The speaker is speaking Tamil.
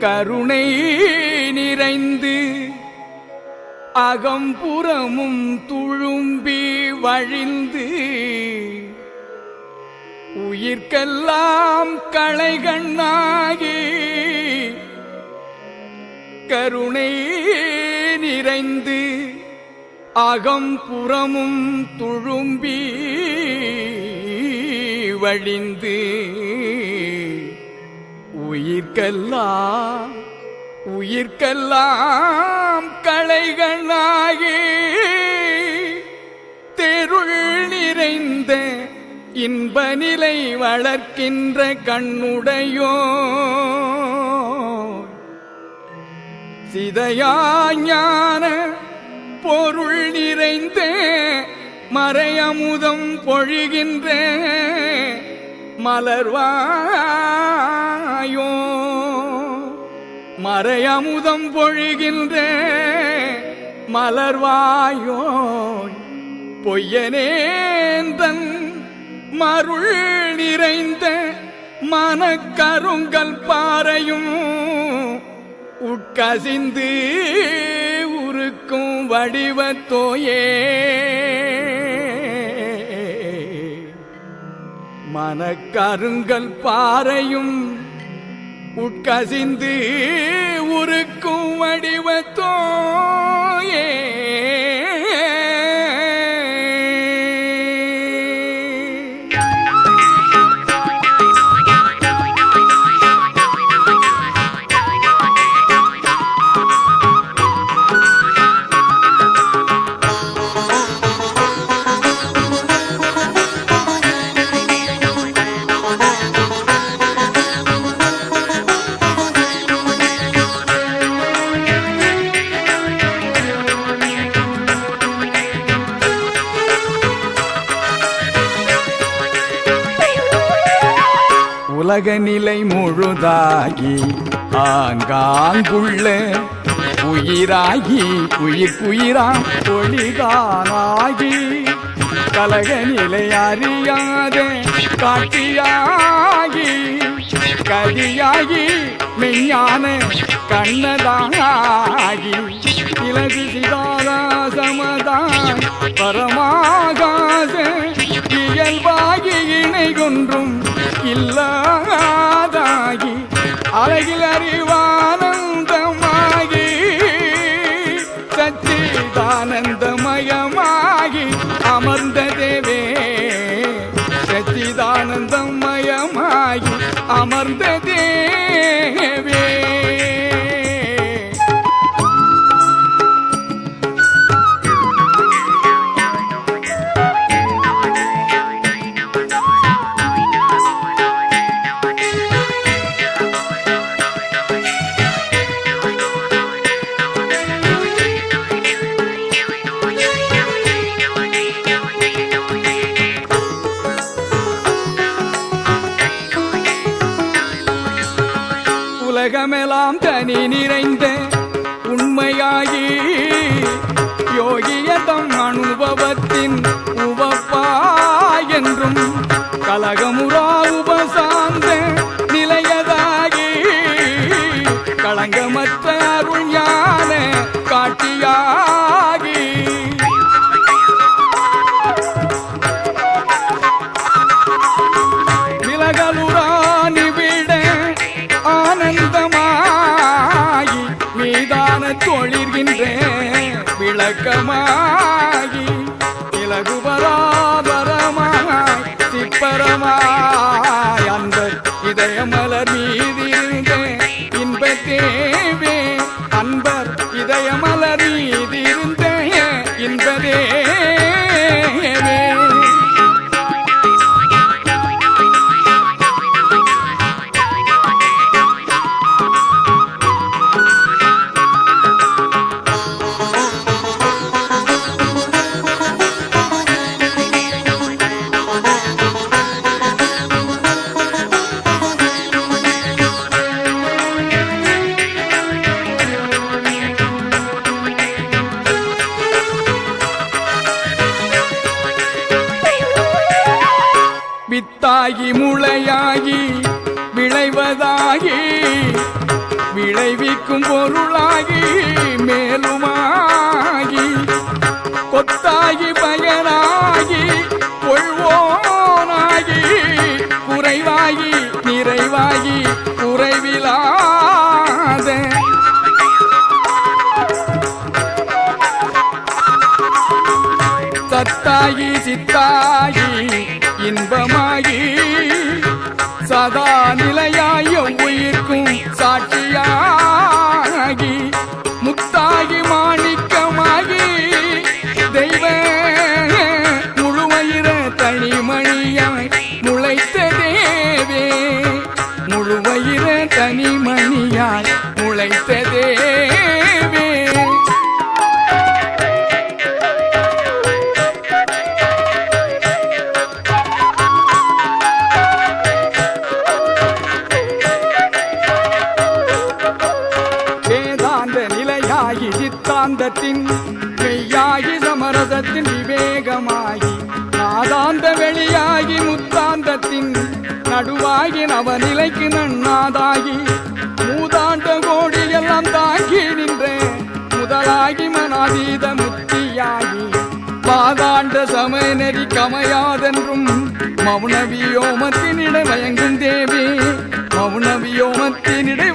கருணை நிறைந்து அகம்புறமும் துழும்பி வழிந்து உயிர்க்கெல்லாம் களைகண்ணாகி கருணை நிறைந்து அகம்புறமும் துழும்பி வழிந்து உயிர்க்கெல்லாம் உயிர்க்கெல்லாம் களைகளாகி தெருள் நிறைந்த இன்ப நிலை வளர்க்கின்ற கண்ணுடையோ சிதையா ஞான பொருள் நிறைந்த மறையமுதம் பொழிகின்ற. மலர்வாயோ. மறையமுதம் பொழிகின்ற மலர்வாயோ. பொய்யனேந்தன் மருள் நிறைந்த மனக்கருங்கல் பாறையும் உட்கசிந்து உருக்கும் வடிவத்தோயே. மனக்கருங்கல் பாறையும் உட்கசிந்து உருக்கும் வடிவத்தோயே. உலக நிலை முழுதாகி ஆங்காங்குள்ள உயிராகி உயிர்க்குயிரா ஒளிதானாகி கலக நிலை அறியாத காட்டியாகி கதியாகி மெய்ஞான கண்ணதாகி இலகு சிதாரா சமதான் பரமாகாச இயல்பாகி இணை கொன்றும் இல்லாதாகி அழகில் அறிவானந்தமாகி சச்சிதானந்தமயமாகி அமர்ந்த தேவே சச்சிதானந்தமயமாகி அமர்ந்த தேவே. உலகமெல்லாம் நிறைந்த உண்மையாகி யோகியதம் அனுபவத்தின் உவப்பா என்றும் கலகமுறா உபசார்ந்த நிலையதாகி களங்கமற்ற உயிர்க்கும் பொருளாகி மேலுமாகி கொத்தாகி பயனாகி கொள்வோனாகி குறைவாகி நிறைவாகி குறைவிலாத சத்தாகி சித்தாகி இன்பமாகி சதா நிலைய சித்தாந்தத்தின் மெய்யாகி சமரசத்தின் விவேகமாகி நாதாந்த வெளியாகி முத்தாந்தத்தின் நடுவாகி நவநிலைக்கு நன்னாதாகி மூதாண்ட கோடி எல்லாம் தாங்கி நின்ற முதலாகி மனாதீத முத்தியாகி பாதாண்ட சமநெறி கமையாதென்றும் மௌன வியோமத்தினிடை வயங்கும் தேவி மௌன வியோமத்தினிடை